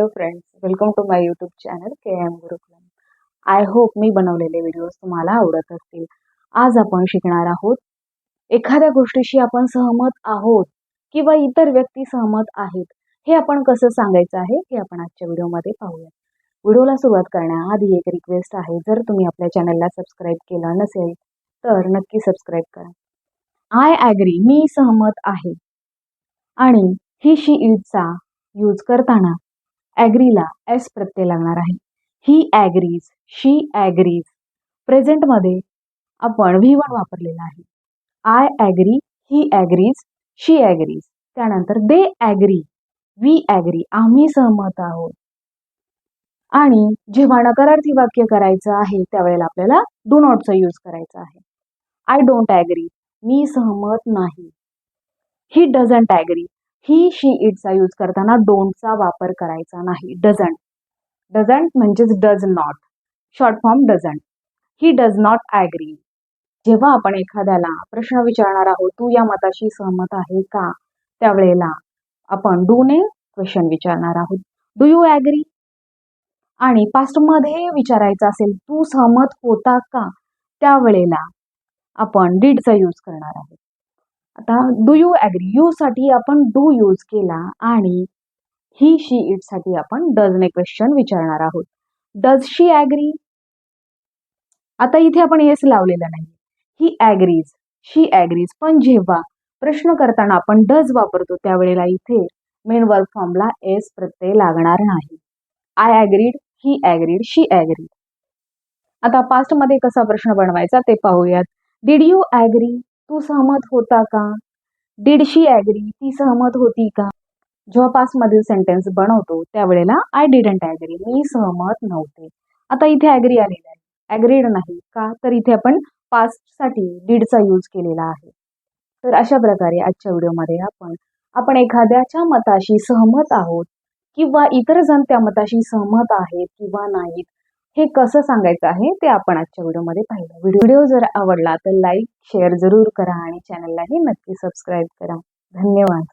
Hello friends welcome to my YouTube channel K M Gurukulam I hope मी बनवलेले videos तुम्हाला आवडत असतील. आज आपण शिकणार आहोत एखाद्या गोष्टीशी आपण सहमत आहोत किंवा इतर व्यक्ती सहमत आहेत हे आपण कसं सांगायचं आहे हे आपण आजच्या व्हिडिओमध्ये पाहूया. व्हिडिओला सुरुवात करण्याआधी एक रिक्वेस्ट आहे जर तुम्ही आपल्या चॅनलला सबस्क्राईब केलं नसेल तर नक्की सबस्क्राईब करा. आय ॲग्री मी सहमत आहे. आणि ही शी इटचा यूज करताना ॲग्रीला एस प्रत्यय लागणार आहे. ही ॲग्रीज शी ॲग्रीज प्रेझेंटमध्ये आपण व्ही वन वापरलेला आहे. I agree he agrees she agrees. त्यानंतर दे ॲग्री वी ॲग्री. आम्ही सहमत आहोत. आणि जेव्हा नकारार्थी वाक्य करायचं आहे त्यावेळेला आपल्याला डू नॉटचा यूज करायचा आहे. आय डोंट ॲग्री मी सहमत नाही. He doesn't agree he she इटचा use करताना डोंटचा वापर करायचा नाही. डझंट. डझंट म्हणजेच does not. Short form doesn't. He does not agree. जेव्हा आपण एखाद्याला प्रश्न विचारणार आहोत तू या मताशी सहमत आहे का? त्यावेळेला आपण डूने क्वेश्चन विचारणार आहोत. डू यू ॲग्री आणि पास्टमध्ये विचारायचं असेल तू सहमत होता का? त्यावेळेला आपण डीडचा यूज करणार आहोत. आता डू यू ॲग्री यूसाठी आपण डू यूज केला आणि ही शी इटसाठी आपण डजने क्वेश्चन विचारणार आहोत. डज शी ॲग्री आता इथे आपण येस लावलेलं नाही. ही ॲग्रीज शी ॲग्रीज पण जेव्हा प्रश्न करताना आपण डज वापरतो त्यावेळेला इथे मेन वर्क फॉर्मला एस प्रत्यय लागणार नाही. I agreed he agreed she agreed आता पास्टमध्ये कसा प्रश्न बनवायचा ते पाहूयात. डीड यू ॲग्री तू सहमत होता का? डिड शी ॲग्री ती सहमत होती का? जेव्हा पास्टमधील सेंटेन्स बनवतो त्यावेळेला आय डिडंट ॲग्री मी सहमत नव्हते. आता इथे ॲग्री आलेला आहे. ॲग्रीड नाही का? तर इथे आपण पास्टसाठी डीडचा यूज केलेला आहे. तर अशा प्रकारे आजच्या व्हिडिओमध्ये आपण आपण एखाद्याच्या मताशी सहमत आहोत किंवा इतर जण त्या मताशी सहमत आहेत किंवा नाहीत हे कसं सांगायचं आहे ते आपण आजच्या व्हिडिओमध्ये पाहिलं. व्हिडिओ जर आवडला तर लाईक शेअर जरूर करा आणि चॅनललाही नक्की सबस्क्राईब करा. धन्यवाद.